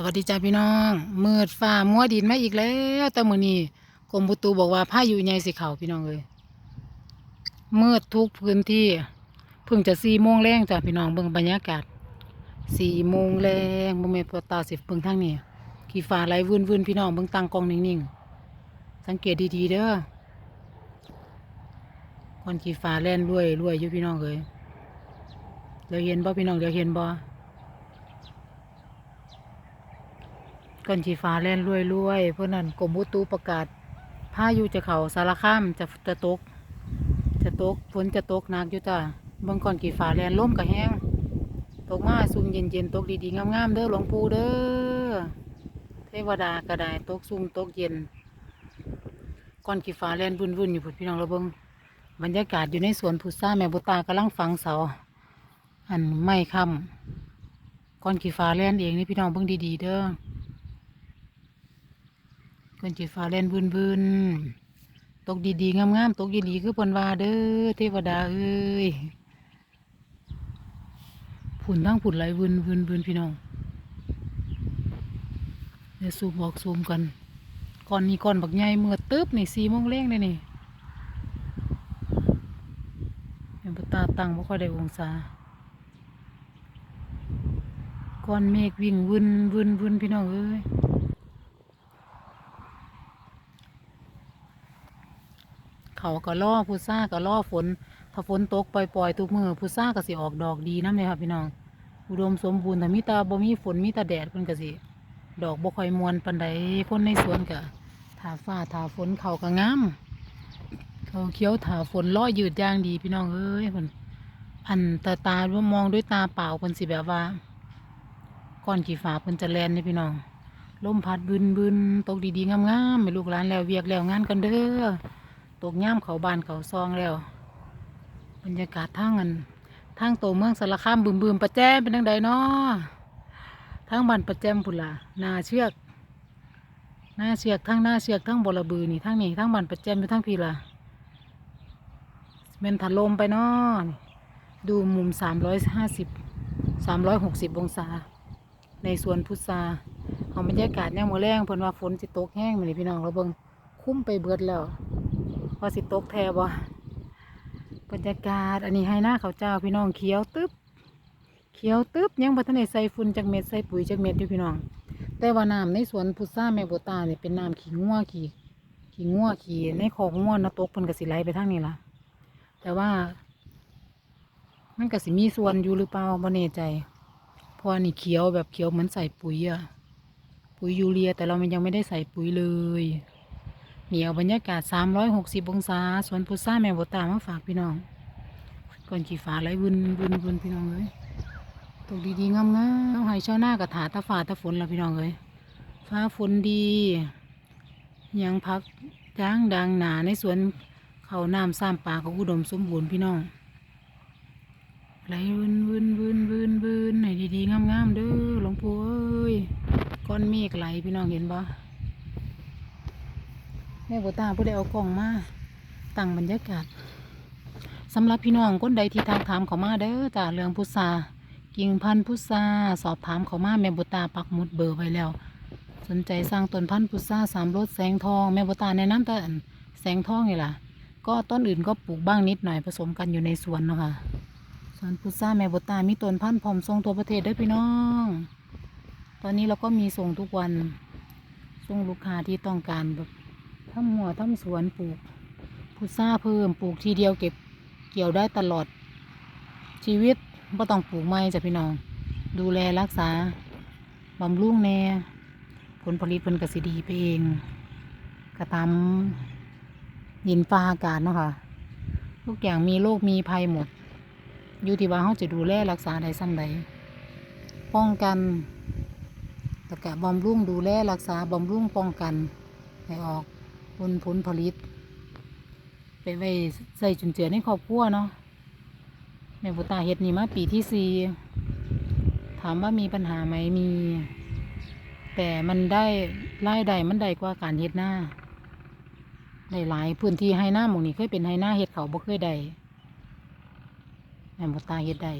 สวัสดีจ้าพี่น้องมืดฟ้ามัวดินมาอีกแล้วแต่มือนี้กรมอุตุบอกว่าพายุใหญ่สิเขาพี่น้องเอ้ยมืดทุกพื้นที่เพิ่งจะ4โมงแรงจ้ะพี่น้องเบิ่งบรรยากาศ4โมงแรงบ่แม่นปตาสิเบิ่งทางนี้ขี้ฟ้าไหลวืนๆพี่น้องเบิ่งตั้งกองนิ่งๆสังเกตดีๆเด้อคนขี้ฟ้าแล่นรวยรวยอยู่พี่น้องเอ้ยเดี๋ยวเห็นบ่พี่น้องเดี๋ยวเห็นบ่ ก้อนชีฟ้าแล่นรวยรวยเพราะนั้นกรมอุตุประกาศพายุจะเข่าสารคามจะจะตก จะตกฝนจะตกหนักอยู่จ้ะเบางก่อนกี่ฟ้าแล่นล่มกับแห้งตกมาซุ่มเย็นๆตกดีๆงามๆเด้อหลวงปู่เด้อเทวดาก็ไดตกซุ่มตกเย็นก่อนกี่ฟ้าแล่นวุ่นๆอยู่พุ่นพี่น้องเราเบิ่งบรรยากาศอยู่ในสวนพุทราแม่บุตากำลังฝังเสาอันไม่ค่ำก่อนกี่ฟ้าแล่นเองนี่พี่น้องเบิ่งดีๆเด้อ กันจีฟ้าแล่นบืนบืนตกดีๆงามๆตกดีๆคือเพิ่นว่าเด้อเทวดาเอ้ยผุนทั้งผุนไหลบืนบืนบืนพี่น้องเดี๋ยวซูมบอกซูมกันก่อนนี้ก่อนบักใหญ่เมื่อตึ๊บนี่สี่โมงแรงเลยนี่เห็นตาตั้งบ่ค่อยได้องศาก้อนเมฆวิ่งวนวนวนพี่น้องเอ้ย เขาก็ล่อพุทราก็ล่อฝน ถ้าฝนตกปล่อยๆทุกมือพุทราก็สิออกดอกดีน้ำเลยค่ะพี่น้อง อุดมสมบูรณ์แต่มีตาบ่มีฝนมีตาแดดเพิ่นก็สิ ดอกบ่ค่อยมวนปานใดคนในสวนก็ถาฟ้าถาฝนเขาก็งามเขาเขียวถาฝนล่อยืดย่างดีพี่น้องเอ้ยเพิ่นอันตาตาว่ามองด้วยตาเปล่าเพิ่นสิแบบว่าก้อนขี้ฟ้าเพิ่นจะแลนนี่พี่น้องลมพัดบึนบึนตกดีๆงามๆให้ลูกหลานแล้วเวียกแล้วงานกันเด้อ ตกย่ามเขาบานเขาซองแล้ว บรรยากาศทางอันทางโตเมืองสารคามบึมบึมประแจมเป็นทังใดเนาะทางบ้านประแจมพุ่นละนาเชือกหน้าเชือกทั้งหน้าเชือกทั้งบอระบือนี่ทั้งนี่ทั้งบ้านประแจมอยู่ทั้งพี่ละเป็นถล่มไปเนาะดูมุมสามร้อยห้าสิบสามร้อยหกสิบองศา ในสวนพุทราเอาบรรยากาศเนี่ยามมือแรงเพิ่นว่าฝนสิตกแห้งมานี่พี่น้องเราเบิ่งคุ้มไปเบิดแล้ว ว่าสิตกแทบ่บรรยากาศ อันนี้ให้หน้าเขาเจ้าพี่น้องเขียวตึ๊บเขียวตึ๊บยังบ่ทันได้ใส่ฝุ่นจักเม็ดใส่ปุ๋ยจักเม็ดอยู่พี่น้อง แต่ว่าน้ำในสวนพุทราแม่โบตาเนี่ยเป็นน้ำขี้งัวขี้ขี้งัวขี้ในของงัวนะตกเพิ่นก็สิไหลไปทางนี้ล่ะ แต่ว่า มันก็สิมีส่วนอยู่หรือเปล่าบ่แน่ใจเพราะอันนี่เขียวแบบเขียวเหมือนใส่ปุ๋ยอะปุ๋ยยูเรีย แต่เรามันยังไม่ได้ใส่ปุ๋ยเลย เหนียวบรรยากาศ 360 องศา สวนพุทราแม่บตามาฝากพี่น้อง ก่อนขี่ฟ้าไหลวุนวุนวุนพี่น้องเลยตกดีๆงามๆต้องให้เช้าหน้ากับถาตาฟ้าตาฝนละพี่น้องเลยฟ้าฝนดี ยังพักจ้างดังหนาในสวนเขาน้ำซ้ำป่าเของอุดมสมบูรณ์พี่น้องไหลวุนวุนวุนวุนวุนให้ดีๆงามๆเด้อหลวงปู่เอ้ยก้อนเมฆไหลพี่น้องเห็นบ่ แม่บัวตาผู้ใดเอากล่องมาตั้งบรรยากาศสำหรับพี่น้องคนใดที่ทางถามเขามาเด้อจ้าเรื่องพุทรากิ่งพันธุ์พุทราสอบถามเขามาแม่บัวตาปักหมุดเบอร์ไว้แล้ว สนใจสร้างต้นพันธุ์พุทราสามรสแสงทองแม่บัวตาแนะนำแต่แสงทองนี่ล่ะ ก็ต้นอื่นก็ปลูกบ้างนิดหน่อยผสมกันอยู่ในสวนเนาะค่ะสวนพุทราแม่บัวตามีต้นพันธุ์พร้อมส่งตัวประเทศเด้พี่น้องตอนนี้เราก็มีส่งทุกวัน ส่งลูกค้าที่ต้องการแบบ ทำหัวทำสวนปลูกพุทราเพิ่มปลูกทีเดียวเก็บเกี่ยวได้ตลอด ชีวิตก็ต้องปลูกไม้จ้ะพี่น้อง ดูแลรักษาบำรุงแน่ผลผลิตผลกสิดีไปเองกระตามยินฟ้าอากาศเนาะค่ะทุกอย่างมีโรคมีภัยหมด อยู่ที่ว่าเขาจะดูแลรักษาใดซ้ำใดป้องกันตะกะบำรุงดูแลรักษาบำรุงป้องกันให้ออก ผลผลผลิต ไปไว้ใส่จุนเจือในครอบครัวเนาะแม่บุตาเฮ็ดนี่มาปีที่สี่ถามว่ามีปัญหาไหมมี แต่มันได้รายได้มันได้กว่าการเฮ็ดหน้าได้หลายพื้นที่ให้หน้าหมองนี้เคยเป็นให้หน้าเฮ็ดเขาบ่เคยได้แม่บุตาเฮ็ดได้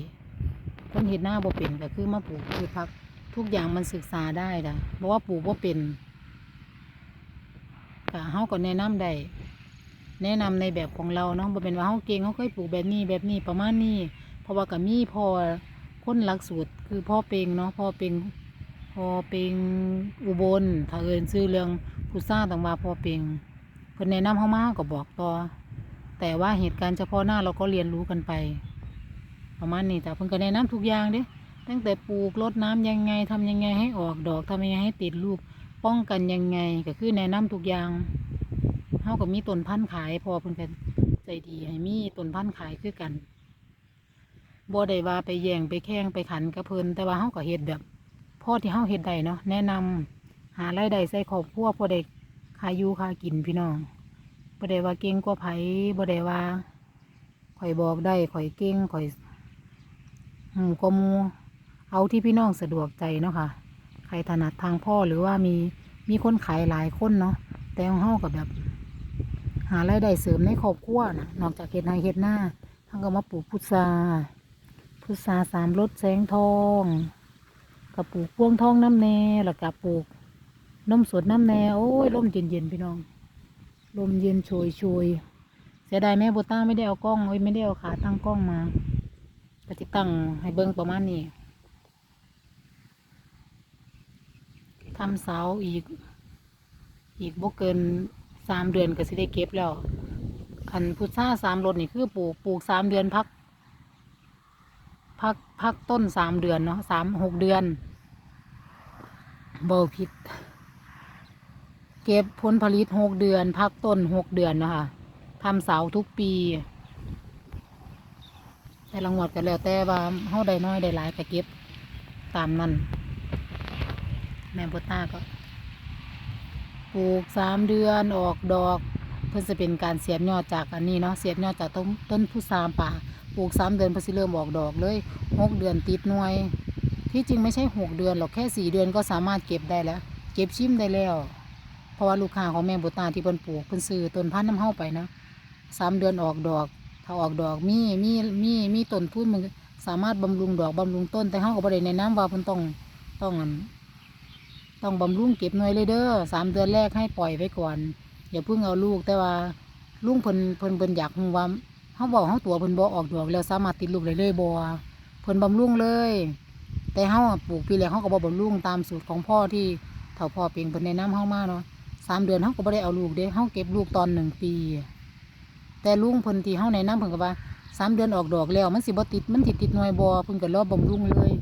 คนเฮ็ดหน้าบ่เป็นก็คือมาปลูกพืชผักทุกอย่างมันศึกษาได้นะเพราะว่าปลูกว่าเป็น ก็เฮาก็แนะนำได้แนะนำในแบบของเราเนาะบ่เป็นว่าเฮาเก่งเฮาเคยปลูกแบบนี้แบบนี้ประมาณนี้เพราะว่าก็มีพอคนหลักสูตรคือพ่อเปงเนาะพ่อเปงพ่อเปงอุบลถ้าเอินซื้อเรื่องพุทราต่างว่าพ่อเปงเพิ่นแนะนำเฮามาก็บอกต่อ แต่ว่าเหตุการณ์เฉพาะหน้าเราก็เรียนรู้กันไป ประมาณนี้แต่เพิ่นก็แนะนำทุกอย่างเด้ตั้งแต่ปลูกรดน้ำยังไงทำยังไงให้ออกดอกทำยังไงให้ติดลูก ป้องกันยังไงก็คือแนะนำทุกอย่างเฮาก็มีต้นพันธุ์ขายพอเพิ่นก็ใจดีให้มีต้นพันธุ์ขายคือกันบ่ได้ว่าไปแย่งไปแข่งไปขันกับเพิ่นแต่ว่าเฮาก็เฮ็ดแบบพ่อที่เฮาเฮ็ดได้เนาะแนะนำหารายได้ใส่ครอบครัวพอได้คาอยู่คากินพี่น้องบ่ได้ว่าเก่งกว่าไผบ่ได้ว่าข่อยบอกได้ข่อยเก่งข่อยหูกว่าหมู่เอาที่พี่น้องสะดวกใจเนาะค่ะ ใครถนัดทางพ่อหรือว่ามีมีคนขายหลายคนเนาะแต่ของเฮากับแบบ หารายได้เสริมในครอบครัวนะนอกจากเฮ็ดนาเฮ็ดหน้าทั้งก็มาปลูกพุทราพุทราสามรสแสงทองกับปลูกพวงทองน้ำแน่แล้วก็ปลูกนมสดน้ำแน่โอ้ยลมเย็นเย็นๆพี่น้องลมเย็นโชยโชยๆเสียดายแม่โบต้าไม่ได้เอากล้องเอ้ยไม่ได้เอาขาตั้งกล้องมาก็จะตั้งให้เบิ้งประมาณนี้ ทำเสาอีก อีกบ่เกินสามเดือนก็สิได้เก็บแล้วคันพุทราสามรถนี่คือปลูกปลูกสามเดือนพัก พักพักต้นสามเดือนเนาะสามหกเดือนเบ่ผิด เก็บผลผลิตหกเดือน พักต้นหกเดือนนะคะทำเสาทุกปี แต่ละงวดก็แล้วแต่ว่าเฮาได้น้อยได้หลายก็เก็บตามนั้น แม่บต้าก็ปลูกสามเดือนออกดอก เพื่อจะเป็นการเสียบยอดจากอันนี้เนาะเสียบยอดจากต้นต้นพุทราป่าปลูกสามเดือนเพื่อสิเริ่มออกดอกเลยหกเดือนติดหน่วย ที่จริงไม่ใช่หกเดือนหรอกแค่สี่เดือนก็สามารถเก็บได้แล้ว เก็บชิมได้แล้ว เพราะว่าลูกค้าของแม่บุตาที่เพิ่นปลูกเพิ่นซื้อต้นพันธุ์น้ำเฮาไปนะสามเดือนออกดอก ถ้าออกดอกมีมีมีมีต้นทุนมันสามารถบำรุงดอกบำรุงต้นแต่เฮาก็บ่ได้แนะนำว่าเพิ่นต้องต้องอัน ต้องบำรุงเก็บหน่วยเลยเด้อสามเดือนแรกให้ปล่อยไว้ก่อนอย่าเพิ่งเอาลูกแต่ว่าลุงเพิ่นเพิ่นเพิ่นอยากรู้ว่าเขาบอกเขาตัวเพิ่นบ่ออกดอกแล้วสามารถติดลูกได้เลยบ่เพิ่นบำรุงเลย แต่เฮาปลูกปีแรกเฮาก็บ่บำรุงตามสูตรของพ่อที่เฒ่าพ่อเปียงเพิ่นแนะนำเฮามาเนาะสามเดือนเฮาก็บ่ได้เอาลูกเด้เฮาเก็บลูกตอนหนึ่งปี แต่ลุงเพิ่นที่เฮาแนะนำเพิ่นก็ว่าสามเดือนออกดอกแล้วมันสิบ่ติดมันสิดติดหน่วยบ่เพิ่นก็รอบำรุงเลย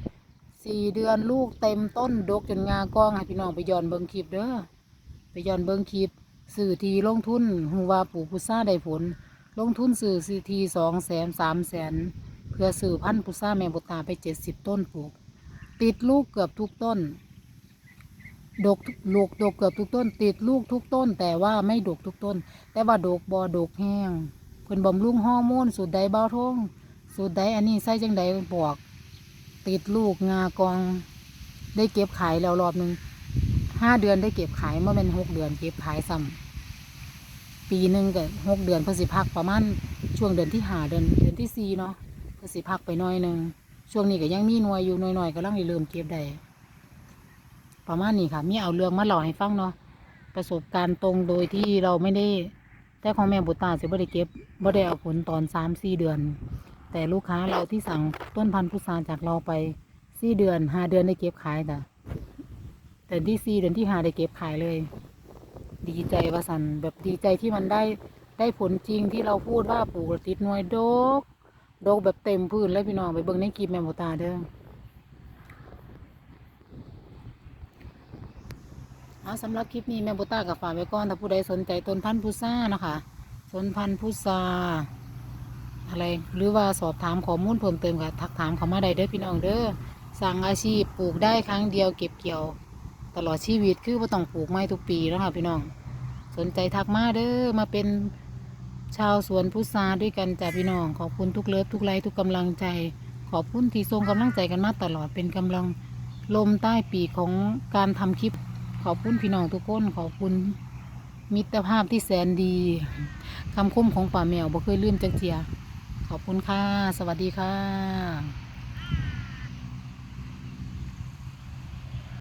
สี่เดือนลูกเต็มต้นดกจนงากองให้พี่น้องไปย้อนเบิ่งคลิปเด้อไปย้อนเบิ่งคลิปสื่อทีลงทุนหูว่าปลูกพุทราได้ผล ลงทุนสื่อสี่ทีสองแสนสามแสนเพื่อสื่อพันธุ์พุทราแมงบุตาไปเจ็ดสิบต้นปลูก ติดลูกเกือบทุกต้น ดกลูกดกเกือบทุกต้น ติดลูกทุกต้น แต่ว่าไม่ดกทุกต้น แต่ว่าดกบอดกแห้งเพิ่นบำรุงฮอร์โมนสูตรใดเบาทงสูตรใดอันนี้ใส่จังใดบอก ติดลูกงากอง ได้เก็บขายแล้วรอบหนึ่งห้าเดือนได้เก็บขายเมื่อเป็นหกเดือนเก็บขายซ้ำปีหนึ่งก็หกเดือนเพอสิพักประมาณช่วงเดือนที่หาเดือนเดือนที่สี่เนาะเพอสิพักไปน่อยหนึ่งช่วงนี้ก็ยังมีหน่วยอยู่หน่อยๆก็ลังได้เริ่มเก็บได้ประมาณนี้ค่ะมีเอาเรื่องมาเล่าให้ฟังเนาะประสบการณ์ตรงโดยที่เราไม่ได้แต่ของแม่บุตรตาสิบ่ได้เก็บบ่ได้เอาผลตอนสามสี่เดือน แต่ลูกค้าเราที่สั่งต้นพันธุ์พุทราจากเราไปสี่เดือนห้าเดือนได้เก็บขายแต่แต่ที่สี่เดือนที่ห้าได้เก็บขายเลย ดีใจว่าสันแบบดีใจที่มันได้ได้ผลจริงที่เราพูดว่าปลูกติดหน่วยดกดกแบบเต็มพื้นเลยพี่น้องไปเบิ่งในคลิปแม่หมูตาเด้อเอาสำหรับคลิปนี้แม่บุตากับฝากไว้ก่อน ถ้าผู้ใดสนใจต้นพันธุ์พุทรานะคะต้นพันธุ์พุทรา อะไรหรือว่าสอบถามข้อมูลเพิ่มเติมก็ทักถามเขามาได้เด้อพี่น้องเด้อสั่งอาชีพปลูกได้ครั้งเดียวเก็บเกี่ยว ตลอดชีวิตคือว่าต้องปลูกไม้ทุกปีแล้วค่ะพี่น้อง สนใจทักมาเด้อมาเป็นชาวสวนพุทราด้วยกันจ้ะพี่น้อง ขอบคุณทุกเลิฟทุกไลค์ทุกกำลังใจ ขอบคุณที่ส่งกำลังใจกันมาตลอดเป็นกำลังลมใต้ปีกของการทำคลิป ขอบคุณพี่น้องทุกคนขอบคุณมิตรภาพที่แสนดีคำคมของป่าแมวบ่เคยลืมจักเจีย ขอบคุณค่ะ สวัสดีค่ะ